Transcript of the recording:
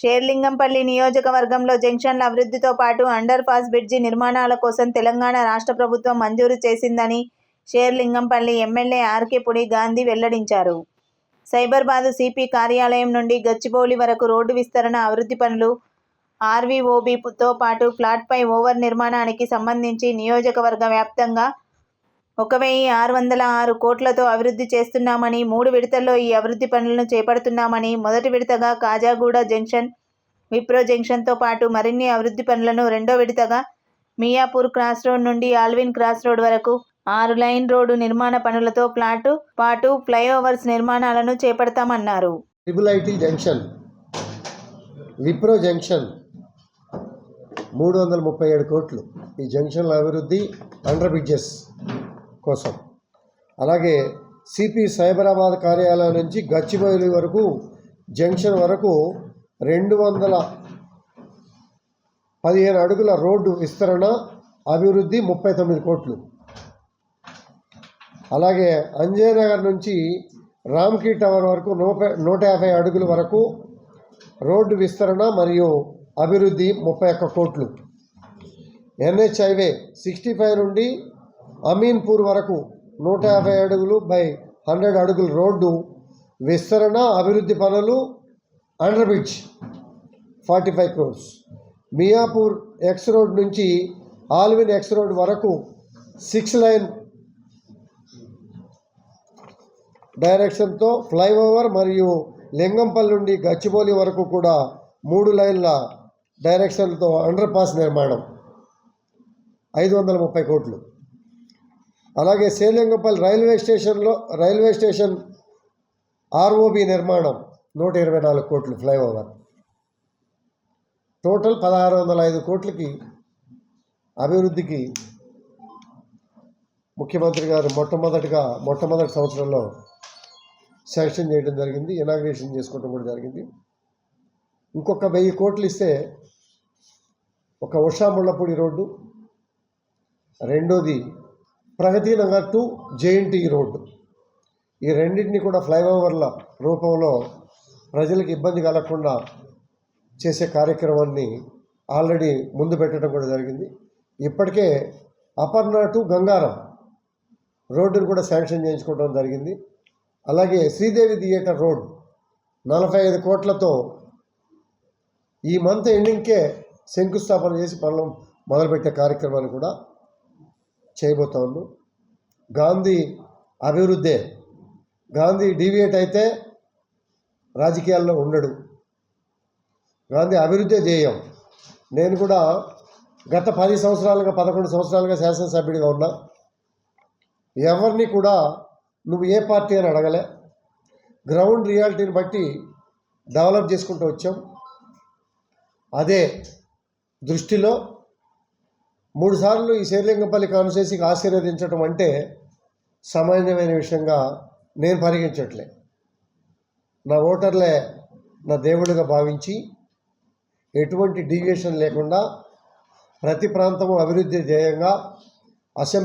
షేర్లింగంపల్లి నియోజకవర్గంలో జంక్షన్ల అభివృద్ధితో పాటు అండర్ పాస్ బ్రిడ్జి నిర్మాణాల కోసం తెలంగాణ రాష్ట్ర ప్రభుత్వం మంజూరు చేసిందని షేర్లింగంపల్లి ఎమ్మెల్యే ఆర్కే పుడి గాంధీ వెల్లడించారు. సైబర్బాద్ సిపి కార్యాలయం నుండి గచ్చిబౌలి వరకు రోడ్డు విస్తరణ అభివృద్ధి పనులు ఆర్వీఓబీతో పాటు ఫ్లాట్పై ఓవర్ నిర్మాణానికి సంబంధించి నియోజకవర్గ వ్యాప్తంగా ఒక వెయ్యి ఆరు వందల ఆరు కోట్లతో అభివృద్ధి చేస్తున్నామని మూడు విడతల్లో ఈ అభివృద్ధి పనులను చేపడుతున్నామని మొదటి విడతగా కాజాగూడ జంక్షన్ విప్రో జంక్షన్తో పాటు మరిన్ని అభివృద్ధి పనులను రెండో విడతగా మియాపూర్ క్రాస్ రోడ్ నుండి ఆల్విన్ క్రాస్ రోడ్ వరకు ఆరు లైన్ రోడ్డు నిర్మాణ పనులతో ప్లాటు పాటు ఫ్లైఓవర్స్ నిర్మాణాలను చేపడతామన్నారు. Triple IT junction Wipro junction మూడు వందల ముప్పై ఏడు కోట్లు. ఈ జంక్షన్ల అభివృద్ధి అండర్ బ్రిడ్జెస్. కోసం. అలాగే సిపి సైబరాబాద్ కార్యాలయం నుంచి గచ్చిబౌలి వరకు జంక్షన్ వరకు రెండు వందల పదిహేను అడుగుల రోడ్డు విస్తరణ అభివృద్ధి ముప్పై తొమ్మిది కోట్లు. అలాగే అంజయనగర్ నుంచి రామ్కీ టవర్ వరకు నూట నూట యాభై అడుగుల వరకు రోడ్డు విస్తరణ మరియు అభివృద్ధి ముప్పై ఒక్క కోట్లు. ఎన్హెచ్ హైవే సిక్స్టీ ఫైవ్ నుండి అమీన్పూర్ వరకు నూట యాభై అడుగులు బై హండ్రెడ్ అడుగుల రోడ్డు విస్తరణ అభివృద్ధి పనులు under bridge forty five crores Miyapur X road నుంచి ఆల్విన్ ఎక్స్ రోడ్ వరకు సిక్స్ లైన్ డైరెక్షన్తో ఫ్లైఓవర్ మరియు లింగంపల్లి నుండి గచ్చిబౌలి వరకు కూడా మూడు లైన్ల డైరెక్షన్తో అండర్ పాస్ నిర్మాణం. ఐదు వందల ముప్పై కోట్లు. అలాగే శ్రీలింగపల్లి రైల్వే స్టేషన్లో రైల్వే స్టేషన్ ఆర్ఓబి నిర్మాణం నూట ఇరవై నాలుగు కోట్లు ఫ్లైఓవర్. టోటల్ పదహారు వందల ఐదు కోట్లకి అభివృద్ధికి ముఖ్యమంత్రి గారు మొట్టమొదటిగా మొట్టమొదటి సంవత్సరంలో శాంక్షన్ చేయడం జరిగింది ఇనాగ్రేషన్ చేసుకోవడం కూడా జరిగింది. ఇంకొక వెయ్యి కోట్లు ఇస్తే ఒక ఉషా ముళ్ళపూడి రోడ్డు రెండోది Pragathi Nagar to JNT road. ఈ రెండింటిని కూడా ఫ్లైఓవర్ల రూపంలో ప్రజలకు ఇబ్బంది కలగకుండా చేసే కార్యక్రమాన్ని ఆల్రెడీ ముందు పెట్టడం కూడా జరిగింది. ఇప్పటికే అపర్ణ టు గంగారం రోడ్డును కూడా శాంక్షన్ చేయించుకోవడం జరిగింది. అలాగే శ్రీదేవి థియేటర్ రోడ్ నలభై ఐదు కోట్లతో ఈ మంత్ ఎండింగ్కే శంకుస్థాపన చేసి పనులు మొదలుపెట్టే కార్యక్రమాన్ని కూడా చేయబోతా ఉన్నాం గాంధీ అభివృద్ధే. గాంధీ డీవియేట్ అయితే రాజకీయాల్లో ఉండడు. గాంధీ అభివృద్ధి చేయం నేను కూడా గత పది సంవత్సరాలుగా పదకొండు సంవత్సరాలుగా శాసనసభ్యుడిగా ఉన్నా. ఎవరిని కూడా నువ్వు ఏ పార్టీ అని అడగలే. గ్రౌండ్ రియాలిటీని బట్టి డెవలప్ చేసుకుంటూ వచ్చాం. అదే దృష్టిలో మూడుసార్లు ఈ శేర్లింగపల్లి కాన్స్టిట్యూన్సీకి ఆశీర్వదించడం అంటే సామాన్యమైన విషయంగా నేను పరిగణించట్లే. నా ఓటర్లే నా దేవుడిగా భావించి ఎటువంటి డీవియేషన్ లేకుండా ప్రతి ప్రాంతము అభివృద్ధి ధ్యేయంగా అసెంబ్లీ